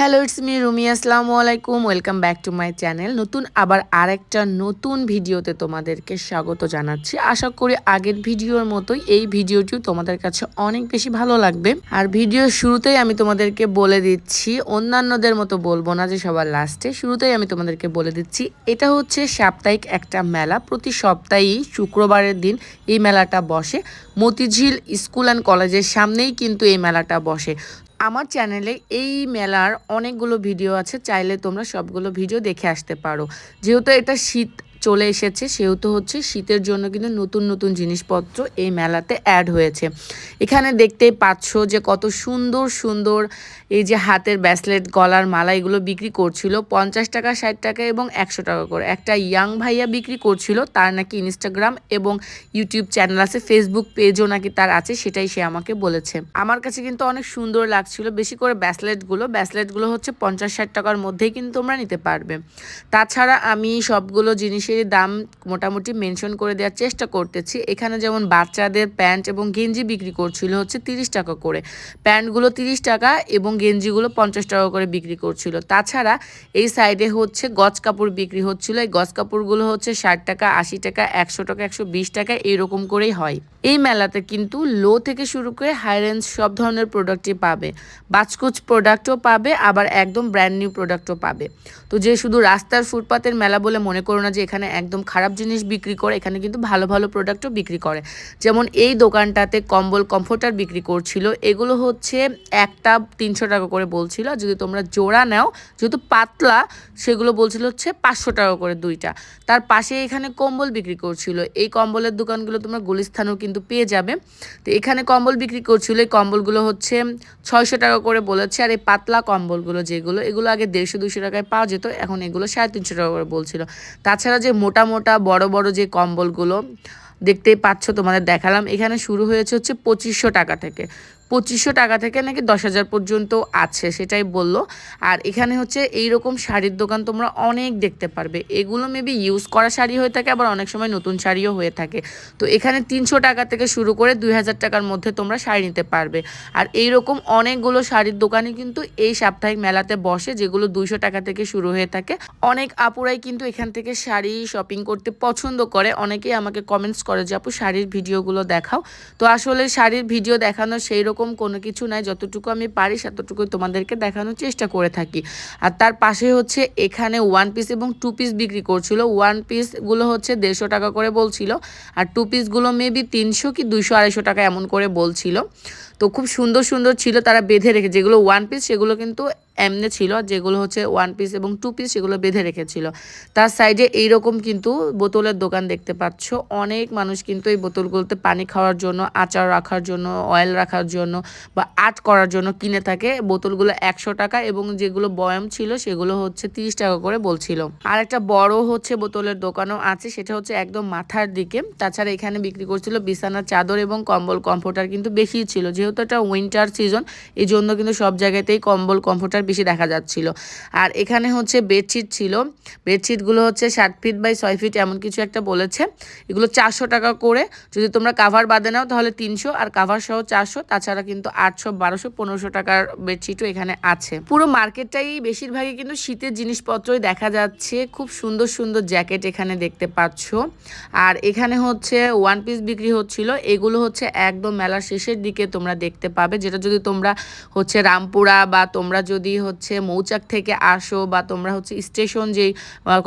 Hello it's me Rumi আসসালামু আলাইকুম welcome back to my channel নতুন আবার আরেকটা নতুন ভিডিওতে তোমাদেরকে স্বাগত জানাচ্ছি। আশা করি আগের ভিডিওর মতোই এই ভিডিওটিও তোমাদের কাছে অনেক বেশি ভালো লাগবে। আর ভিডিওর শুরুতেই আমি তোমাদেরকে বলে দিচ্ছি, অন্যান্যদের মতো বলব না যে সবার লাস্টে শুরুতেই আমি তোমাদেরকে বলে দিচ্ছি, এটা হচ্ছে সাপ্তাহিক একটা মেলা। প্রতি সপ্তাহেই শুক্রবারের দিন এই মেলাটা বসে। মতিঝিল স্কুল অ্যান্ড কলেজের সামনেই কিন্তু এই মেলাটা বসে। আমার চ্যানেলে এই মেলার অনেকগুলো ভিডিও আছে, চাইলে তোমরা সবগুলো ভিডিও দেখে আসতে পারো। যেহেতু এটা শীত চলে এসেছে, সেহেতু হচ্ছে শীতের জন্য কিন্তু নতুন নতুন জিনিসপত্র এই মেলাতে অ্যাড হয়েছে। এখানে দেখতেই পাচ্ছ যে কত সুন্দর সুন্দর এই যে হাতের ব্যাসলেট গলার মালা এগুলো বিক্রি করছিল, পঞ্চাশ টাকা, ষাট টাকা এবং একশো টাকা করে। একটা ইয়াং ভাইয়া বিক্রি করছিল, তার নাকি ইনস্টাগ্রাম এবং ইউটিউব চ্যানেল আছে ফেসবুক পেজও নাকি তার আছে, সেটাই সে আমাকে বলেছে। আমার কাছে কিন্তু অনেক সুন্দর লাগছিল, বেশি করে ব্যাসলেটগুলো ব্যাসলেটগুলো হচ্ছে পঞ্চাশ, ষাট টাকার মধ্যেই কিন্তু তোমরা নিতে পারবে। তাছাড়া আমি সবগুলো জিনিসেরই দাম মোটামুটি মেনশন করে দেওয়ার চেষ্টা করতেছি। এখানে যেমন বাচ্চাদের প্যান্ট এবং গেঞ্জি বিক্রি করছিল হচ্ছে তিরিশ টাকা করে। প্যান্টগুলো তিরিশ টাকা এবং গেঞ্জিগুলো পঞ্চাশ টাকা করে বিক্রি করছিল। তাছাড়া এই সাইডে হচ্ছে গজ কাপড় বিক্রি হচ্ছিল। এই গজ কাপড়গুলো হচ্ছে ষাট টাকা, আশি টাকা, একশো টাকা, একশো বিশ টাকা এরকম করেই হয়। এই মেলাতে কিন্তু লো থেকে শুরু করে হাই রেঞ্জ সব ধরনের প্রোডাক্টই পাবে। বাজকুচ প্রোডাক্টও পাবে, আবার একদম ব্র্যান্ড নিউ প্রোডাক্টও পাবে। তো যে শুধু রাস্তার ফুটপাতের মেলা বলে মনে করো না যে এখানে একদম খারাপ জিনিস বিক্রি করে, এখানে কিন্তু ভালো ভালো প্রোডাক্টও বিক্রি করে। যেমন এই দোকানটাতে কম্বল কমফোর্টার বিক্রি করছিল। এগুলো হচ্ছে একটা তিনশো টাকা করে বলছিল। যদি তোমরা জোড়া নাও, যেহেতু পাতলা, সেগুলো বলছিল হচ্ছে পাঁচশো টাকা করে দুইটা। তার পাশে এখানে কম্বল বিক্রি করছিল। এই কম্বলের দোকানগুলো তোমরা গুলিস্থানেও কিন্তু পেয়ে যাবে। তো এখানে কম্বল বিক্রি করছিল। এই কম্বলগুলো হচ্ছে ছয়শো টাকা করে বলেছে। আর এই পাতলা কম্বলগুলো যেগুলো, এগুলো আগে দেড়শো দুশো টাকায় পাওয়া যেত। এখন এগুলো সাড়ে তিনশো টাকা করে বলছিল। তাছাড়া মোটা মোটা, বড় বড় যে কম্বলগুলো, দেখতেই পাচ্ছ, তোমাদের দেখালাম। এখানে শুরু হয়েছে হচ্ছে পঁচিশশো টাকা থেকে। পঁচিশশো টাকা থেকে নাকি দশ হাজার পর্যন্ত আছে, সেটাই বলল। আর এখানে হচ্ছে এই রকম শাড়ির দোকান তোমরা অনেক দেখতে পারবে। এগুলো মেবি ইউজ করা শাড়ি হয়ে থাকে, আবার অনেক সময় নতুন শাড়িও হয়ে থাকে। তো এখানে তিনশো টাকা থেকে শুরু করে দুই হাজার টাকার মধ্যে তোমরা শাড়ি নিতে পারবে। আর এই রকম অনেকগুলো শাড়ির দোকানে কিন্তু এই সাপ্তাহিক মেলাতে বসে, যেগুলো দুইশো টাকা থেকে শুরু হয়ে থাকে। অনেক আপুরাই কিন্তু এখান থেকে শাড়ি শপিং করতে পছন্দ করে। অনেকেই আমাকে কমেন্টস করে যে, আপু, শাড়ির ভিডিওগুলো দেখাও। তো আসলে শাড়ির ভিডিও দেখানো সেই রকম এরকম কোনো কিছু নাই, যতটুকু আমি পারি ততটুকু তোমাদেরকে দেখানোর চেষ্টা করে থাকি। আর তার পাশে হচ্ছে এখানে ওয়ান পিস এবং টু পিস বিক্রি করছিল। ওয়ান পিসগুলো হচ্ছে দেড়শো টাকা করে বলছিল, আর টু পিসগুলো মেবি তিনশো কি দুইশো, আড়াইশো টাকা এমন করে বলছিল। তো খুব সুন্দর সুন্দর ছিল তারা বেঁধে রেখে যেগুলো ওয়ান পিস সেগুলো কিন্তু এমনে ছিল, যেগুলো হচ্ছে ওয়ান পিস এবং টু পিস সেগুলো বেঁধে রেখেছিল। তার সাইডে এইরকম কিন্তু বোতলের দোকান দেখতে পাচ্ছ। অনেক মানুষ কিন্তু এই বোতলগুলোতে পানি খাওয়ার জন্য, আচার রাখার জন্য অয়েল রাখার জন্য বা আর্ট করার জন্য কিনে থাকে। বোতলগুলো একশো টাকা এবং যেগুলো বয়াম ছিল সেগুলো হচ্ছে তিরিশ টাকা করে বলছিল। আর একটা বড় হচ্ছে বোতলের দোকানও আছে, সেটা হচ্ছে একদম মাথার দিকে। তাছাড়া এখানে বিক্রি করছিল বিছানার চাদর এবং কম্বল। কমফোর্টার কিন্তু বেশি ছিল, যেহেতু এটা উইন্টার সিজন এই জন্য কিন্তু সব জায়গাতেই কম্বল, কমফোর্টার বেশি দেখা যাচ্ছিল। আর এখানে হচ্ছে বেডশিট ছিল। বেডশিটগুলো হচ্ছে ষাট ফিট বাই ছয় ফিট এমন কিছু একটা বলেছে। এগুলো চারশো টাকা করে। যদি তোমরা কাভার বাদে নাও তাহলে তিনশো আর কাভার সহ চারশো। তাছাড়া কিন্তু আটশো, বারোশো, পনেরোশো টাকার বেডশিটও এখানে আছে। পুরো মার্কেটটাই বেশিরভাগই কিন্তু শীতের জিনিসপত্রই দেখা যাচ্ছে। খুব সুন্দর সুন্দর জ্যাকেট এখানে দেখতে পাচ্ছ। আর এখানে হচ্ছে ওয়ান পিস বিক্রি হচ্ছিল। এগুলো হচ্ছে একদম মেলার শেষের দিকে তোমরা দেখতে পাবে। যেটা যদি তোমরা হচ্ছে রামপুরা বা তোমরা যদি হচ্ছে মৌচাক থেকে আসো বা তোমরা হচ্ছে স্টেশন যেই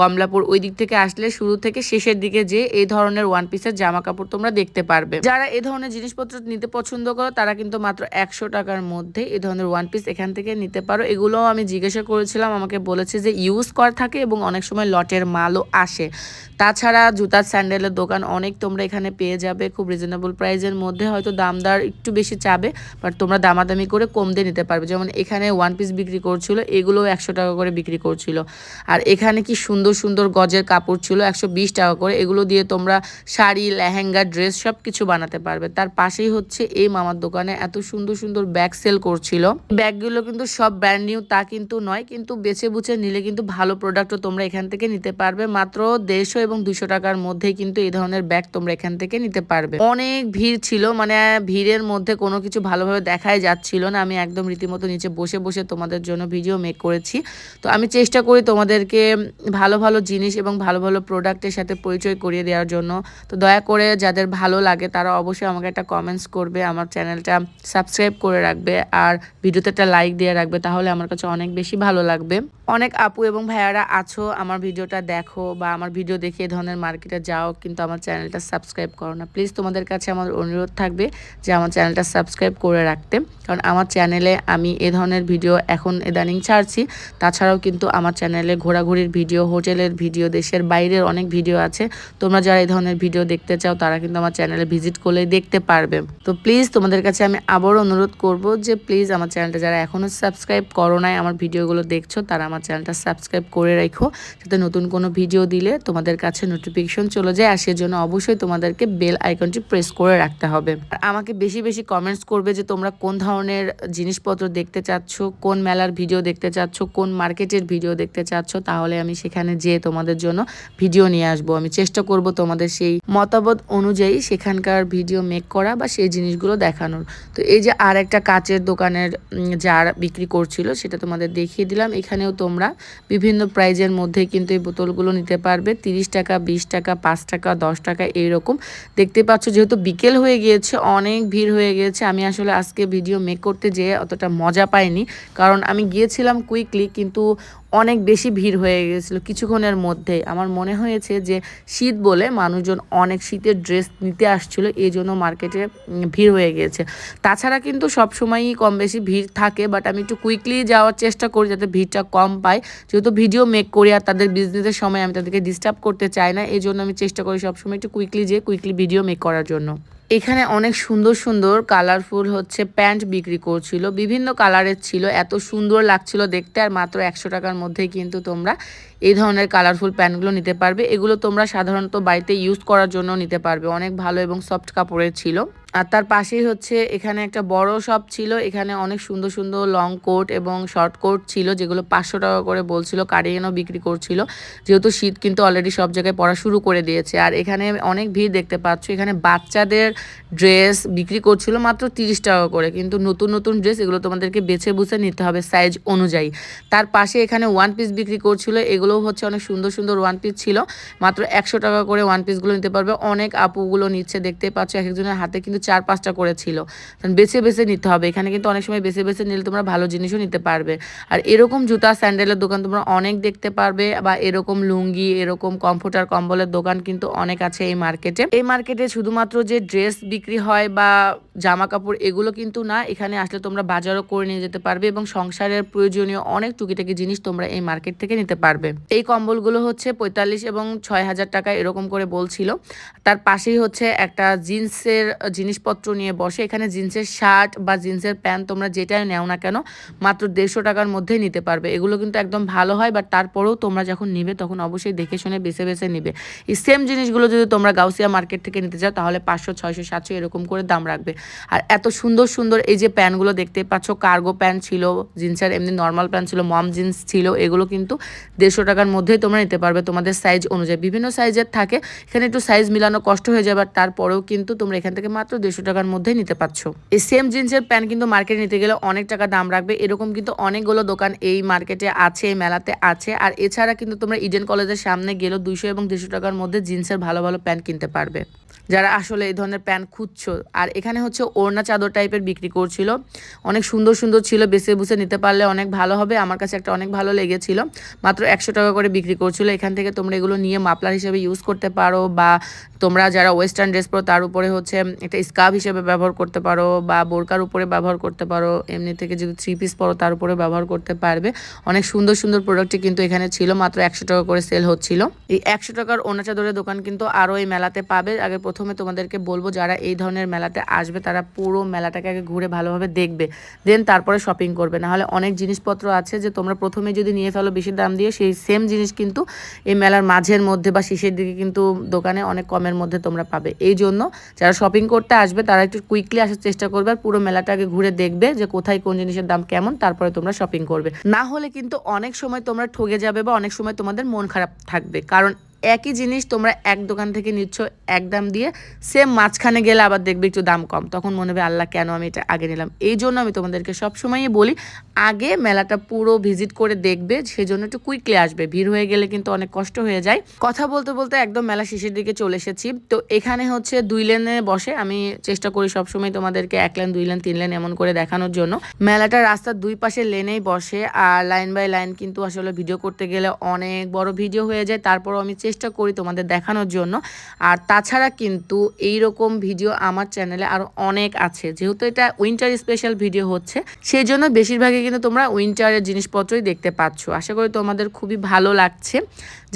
কমলাপুর ওই দিক থেকে আসলে শুরু থেকে শেষের দিকে যে এই ধরনের ওয়ান পিসের জামা কাপড় তোমরা দেখতে পারবে। যারা এই ধরনের জিনিসপত্র নিতে পছন্দ করো, তারা কিন্তু মাত্র একশো টাকার মধ্যে এই ধরনের ওয়ান পিস এখান থেকে নিতে পারো। এগুলোও আমি জিজ্ঞাসা করেছিলাম, আমাকে বলেছে যে ইউজ করা থাকে এবং অনেক সময় লটের মালও আসে। তাছাড়া জুতার স্যান্ডেলের দোকান অনেক তোমরা এখানে পেয়ে যাবে খুব রিজনেবল প্রাইসের মধ্যে, হয়তো দামদার একটু বেশি চাবে বাট তোমরা দামাদামি করে কম দিয়ে নিতে পারবে। যেমন এখানে ওয়ান পিস বিক্রি করছিল, এগুলোও একশো টাকা করে বিক্রি করছিল। আর এখানে কি সুন্দর সুন্দর গজের কাপড় ছিল, একশো বিশ টাকা করে। এগুলো দিয়ে তোমরা শাড়ি, লেহেঙ্গা, ড্রেস সব কিছু বানাতে পারবে। তার পাশেই হচ্ছে এই মামার দোকানে এত সুন্দর সুন্দর ব্যাগ সেল করছিল। ব্যাগগুলো কিন্তু সব ব্র্যান্ড নিউ তা কিন্তু নয়, কিন্তু বেছে বুছে নিলে কিন্তু ভালো প্রোডাক্টও তোমরা এখান থেকে নিতে পারবে। মাত্র দেড়শো এবং দুশো টাকার মধ্যে কিন্তু এই ধরনের ব্যাগ তোমরা এখান থেকে নিতে পারবে। অনেক ভিড় ছিল মানে ভিড়ের মধ্যে কোনো কিছু ভালোভাবে দেখাই যাচ্ছিল না। আমি একদম রীতিমতো নিচে বসে বসে তোমাদের তোমাদের জন্য ভিডিও মেক করেছি। তো আমি চেষ্টা করি তোমাদেরকে ভালো ভালো জিনিস এবং ভালো ভালো প্রোডাক্টের সাথে পরিচয় করিয়ে দেওয়ার জন্য। তো দয়া করে যাদের ভালো লাগে তারা অবশ্যই আমাকে একটা কমেন্টস করবে, আমার চ্যানেলটা সাবস্ক্রাইব করে রাখবে আর ভিডিওতে একটা লাইক দিয়ে রাখবে, তাহলে আমার কাছে অনেক বেশি ভালো লাগবে। অনেক আপু এবং ভাইয়ারা আছো, আমার ভিডিওটা দেখো বা আমার ভিডিও দেখে ধরনের মার্কেটে যাও, কিন্তু আমার চ্যানেলটা সাবস্ক্রাইব করো না। প্লিজ তোমাদের কাছে আমার অনুরোধ থাকবে যে আমার চ্যানেলটা সাবস্ক্রাইব করে রাখতে, কারণ আমার চ্যানেলে আমি এ ধরনের ভিডিও এখন ইদানিং ছাড়ছি। তাছাড়াও কিন্তু আমার চ্যানেলে ঘোরাঘুরির ভিডিও, হোটেলের ভিডিও, দেশের বাইরের অনেক ভিডিও আছে। তোমরা যারা এই ধরনের ভিডিও দেখতে চাও, তারা কিন্তু আমার চ্যানেলে ভিজিট করলে দেখতে পারবে। তো প্লিজ তোমাদের কাছে আমি আবারও অনুরোধ করব যে প্লিজ আমার চ্যানেলটা যারা এখনও সাবস্ক্রাইব করো নাই, আমার ভিডিওগুলো দেখছ, তারা আমার চ্যানেলটা সাবস্ক্রাইব করে রেখো। যাতে নতুন কোনো ভিডিও দিলে তোমাদের কাছে নোটিফিকেশন চলে যায়, আর সেজন্য অবশ্যই তোমাদেরকে বেল আইকনটি প্রেস করে রাখতে হবে। আমাকে বেশি বেশি কমেন্টস করবে যে তোমরা কোন ধরনের জিনিসপত্র দেখতে চাচ্ছ, কোন মেলার ভিডিও দেখতে চাচ্ছ, কোন মার্কেটের ভিডিও দেখতে চাচ্ছ, তাহলে আমি সেখানে যেয়ে তোমাদের জন্য ভিডিও নিয়ে আসব। আমি চেষ্টা করব তোমাদের সেই মতামত অনুযায়ী সেখানকার ভিডিও মেক করা বা সেই জিনিসগুলো দেখানোর। তো এই যে আর একটা কাচের দোকানের জার বিক্রি করছিল, সেটা তোমাদের দেখিয়ে দিলাম। এখানেও তোমরা বিভিন্ন প্রাইজের মধ্যে কিন্তু এই বোতলগুলো নিতে পারবে। তিরিশ টাকা, বিশ টাকা, পাঁচ টাকা, দশ টাকা, এইরকম। দেখতে পাচ্ছ যেহেতু বিকেল হয়ে গিয়েছে, অনেক ভিড় হয়ে গিয়েছে, আমি আসলে আজকে ভিডিও মেক করতে যেয়ে অতটা মজা পাইনি। কারণ আমি গিয়েছিলাম কুইকলি, কিন্তু অনেক বেশি ভিড় হয়ে গেছিল কিছুক্ষণের মধ্যে। আমার মনে হয়েছে যে শীত বলে মানুষজন অনেক শীতের ড্রেস নিতে আসছিল, এই জন্য মার্কেটে ভিড় হয়ে গিয়েছে। তাছাড়া কিন্তু সবসময়ই কম বেশি ভিড় থাকে বাট আমি একটু কুইকলি যাওয়ার চেষ্টা করি যাতে ভিড়টা কম পাই। যেহেতু ভিডিও মেক করি আর তাদের বিজনেসের সময় আমি তাদেরকে ডিস্টার্ব করতে চাই না, এই জন্য আমি চেষ্টা করি সবসময় একটু কুইকলি যেয়ে কুইকলি ভিডিও মেক করার জন্য। এখানে অনেক সুন্দর সুন্দর কালারফুল হচ্ছে প্যান্ট বিক্রি করছিল। বিভিন্ন কালারের ছিল, এত সুন্দর লাগছিল দেখতে, আর মাত্র একশো টাকার মধ্যেই কিন্তু তোমরা এই ধরনের কালারফুল প্যান্টগুলো নিতে পারবে। এগুলো তোমরা সাধারণত বাড়িতে ইউজ করার জন্য নিতে পারবে। অনেক ভালো এবং সফট কাপড়ের ছিল। আর তার পাশেই হচ্ছে এখানে একটা বড় শপ ছিল। এখানে অনেক সুন্দর সুন্দর লং কোট এবং শর্ট কোট ছিল, যেগুলো পাঁচশো টাকা করে বলছিল কার্ডিগানও বিক্রি করছিল। যেহেতু শীত কিন্তু অলরেডি সব জায়গায় পড়া শুরু করে দিয়েছে। আর এখানে অনেক ভিড় দেখতে পাচ্ছ, এখানে বাচ্চাদের ড্রেস বিক্রি করছিল মাত্র তিরিশ টাকা করে। কিন্তু নতুন নতুন ড্রেস এগুলো তোমাদেরকে বেছে বুঝে নিতে হবে সাইজ অনুযায়ী। তার পাশে এখানে ওয়ান পিস বিক্রি করছিল, এগুলোও হচ্ছে অনেক সুন্দর সুন্দর ওয়ান পিস ছিল। মাত্র একশো টাকা করে ওয়ান পিসগুলো নিতে পারবে। অনেক আপুগুলো নিচ্ছে, দেখতে পাচ্ছ, এক একজনের হাতে কিন্তু চার পাঁচটা করেছিল। বেছে বেছে নিতে হবে। এখানে কিন্তু অনেক সময় বেছে বেছে নিলে তোমরা ভালো জিনিসও নিতে পারবে। আর এরকম জুতা, স্যান্ডেলের দোকান তোমরা অনেক দেখতে পারবে বা এরকম লুঙ্গি, এরকম কমফোর্টার কম্বলের দোকান কিন্তু অনেক আছে এই মার্কেটে এই মার্কেটে শুধুমাত্র যে ড্রেস বিক্রি হয় বা জামা কাপড় এগুলো কিন্তু না, এখানে আসলে তোমরা বাজারও করে নিয়ে যেতে পারবে এবং সংসারের প্রয়োজনীয় অনেক টুকিটাকি জিনিস তোমরা এই মার্কেট থেকে নিতে পারবে। এই কম্বলগুলো হচ্ছে পঁয়তাল্লিশ এবং ছয় হাজার টাকা এরকম করে বলছিল। তার পাশেই হচ্ছে একটা জিন্সের জিনিসপত্র নিয়ে বসে, এখানে জিন্সের শার্ট বা জিন্সের প্যান্ট তোমরা যেটাই নেও না কেন, মাত্র দেড়শো টাকার মধ্যেই নিতে পারবে। এগুলো কিন্তু একদম ভালো হয় বাট তারপরেও তোমরা যখন নিবে তখন অবশ্যই দেখে শুনে বেছে বেছে নিবে। এই সেম জিনিসগুলো যদি তোমরা গাউসিয়া মার্কেট থেকে নিতে চাও, তাহলে পাঁচশো, ছয়শো, সাতশো এরকম করে দাম রাখবে। আর এত সুন্দর সুন্দর এই যে প্যান্টগুলো দেখতে পাচ্ছ কার্গো প্যান্ট ছিল, জিন্সের এমনি নর্মাল প্যান্ট ছিল মম জিন্স ছিল, এগুলো কিন্তু দেড়শো টাকার মধ্যেই তোমরা নিতে পারবে তোমাদের সাইজ অনুযায়ী। বিভিন্ন সাইজের থাকে, এখানে একটু সাইজ মিলানো কষ্ট হয়ে যায় যাবে তারপরেও কিন্তু তোমরা এখান থেকে মাত্র দেড়শো টাকার মধ্যে নিতে পারছ। এই সেম জিন্সের প্যান্ট কিন্তু মার্কেটে নিতে গেলে অনেক টাকা দাম রাখবে। এরকম কিন্তু অনেকগুলো দোকান এই মার্কেটে আছে, এই মেলাতে আছে। আর এছাড়া কিন্তু তোমরা ইডেন কলেজের সামনে গেলেও দুইশো এবং দেড়শো টাকার মধ্যে জিন্সের ভালো ভালো প্যান্ট কিনতে পারবে। যারা আসলে এই ধরনের প্যান্ট খুঁজছো, আর এখানে হচ্ছে ওড়না চাদর টাইপের বিক্রি করছিল। অনেক সুন্দর সুন্দর ছিল, বেছে বুঝে নিতে পারলে অনেক ভালো হবে। আমার কাছে একটা অনেক ভালো লেগেছিল। মাত্র একশো টাকা করে বিক্রি করছিল। এখান থেকে তোমরা এগুলো নিয়ে মাপলার হিসেবে ইউজ করতে পারো বা তোমরা যারা ওয়েস্টার্ন ড্রেস পরো, তার উপরে হচ্ছে একটা স্কার্ফ হিসেবে ব্যবহার করতে পারো বা বোরকার উপরে ব্যবহার করতে পারো, এমনি থেকে যদি থ্রি পিস পরো তার উপরে ব্যবহার করতে পারবে। অনেক সুন্দর সুন্দর প্রোডাক্টই কিন্তু এখানে ছিল, মাত্র একশো টাকা করে সেল হচ্ছিল। এই একশো টাকার ওনা চাদরের দোকান কিন্তু আরও এই মেলাতে পাবে। আগে প্রথমে তোমাদেরকে বলব, যারা এই ধরনের মেলাতে আসবে, তারা পুরো মেলাটাকে আগে ঘুরে ভালোভাবে দেখবে। দেন তারপরে শপিং করবে। নাহলে অনেক জিনিসপত্র আছে যে তোমরা প্রথমে যদি নিয়ে ফেলো বেশি দাম দিয়ে, সেই সেম জিনিস কিন্তু এই মেলার মাঝের মধ্যে বা শেষের দিকে কিন্তু দোকানে অনেক কমের মধ্যে তোমরা পাবে। এই জন্য যারা শপিং করতে আসবে, তারা একটু কুইকলি আসার চেষ্টা করবে আর পুরো মেলাটাকে ঘুরে দেখবে যে কোথায় কোন জিনিসের দাম কেমন, তারপরে তোমরা শপিং করবে। না হলে কিন্তু অনেক সময় তোমরা ঠগে যাবে বা অনেক সময় তোমাদের মন খারাপ থাকবে। কারণ একই জিনিস তোমরা এক দোকান থেকে নিচ্ছ, এক দাম দিয়ে। সেম মাঝখানে গেলে আবার দেখবে একটু দাম কম। তখন মনে হবে, আল্লাহ, কেন আমি এটা আগে নিলাম? এই জন্য আমি তোমাদেরকে সবসময়ই বলি, আগে মেলাটা পুরো ভিজিট করে দেখবে, সেজন্য একটু কুইকলি আসবে। ভিড় হয়ে গেলে কিন্তু অনেক কষ্ট হয়ে যায়। কথা বলতে বলতে একদম মেলা শেষের দিকে চলে এসেছি। তো এখানে হচ্ছে দুই লেনে বসে আমি চেষ্টা করি সবসময় তোমাদেরকে এক লেন, দুই লেন, তিন লেন এমন করে দেখানোর জন্য। মেলাটা রাস্তার দুই পাশে লেনেই বসে, আর লাইন বাই লাইন কিন্তু আসলে ভিডিও করতে গেলে অনেক বড় ভিডিও হয়ে যায়। তারপরও আমি চেষ্টা করি তোমাদের দেখানোর জন্য। আর তাছাড়া কিন্তু এই রকম ভিডিও আমার চ্যানেলে আরও অনেক আছে। যেহেতু এটা উইন্টার স্পেশাল ভিডিও হচ্ছে সেই জন্য বেশিরভাগই কিন্তু তোমরা উইন্টারের জিনিসপত্রই দেখতে পাচ্ছ। আশা করি তোমাদের খুবই ভালো লাগছে।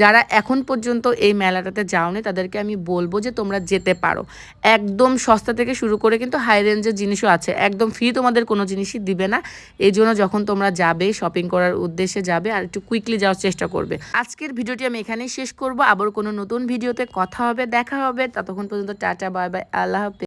যারা এখন পর্যন্ত এই মেলাটাতে যাওনি, তাদেরকে আমি বলব যে তোমরা যেতে পারো। একদম সস্তা থেকে শুরু করে কিন্তু হাই রেঞ্জের জিনিসও আছে। একদম ফ্রি তোমাদের কোনো জিনিসই দিবে না। এই জন্য যখন তোমরা যাবে শপিং করার উদ্দেশ্যে যাবে, আর একটু কুইকলি যাওয়ার চেষ্টা করবে। আজকের ভিডিওটি আমি এখানেই শেষ করব। আবার কোনো নতুন ভিডিওতে কথা হবে, দেখা হবে। ততক্ষণ পর্যন্ত টাটা বাই বাই আল্লাহ হাফেজ।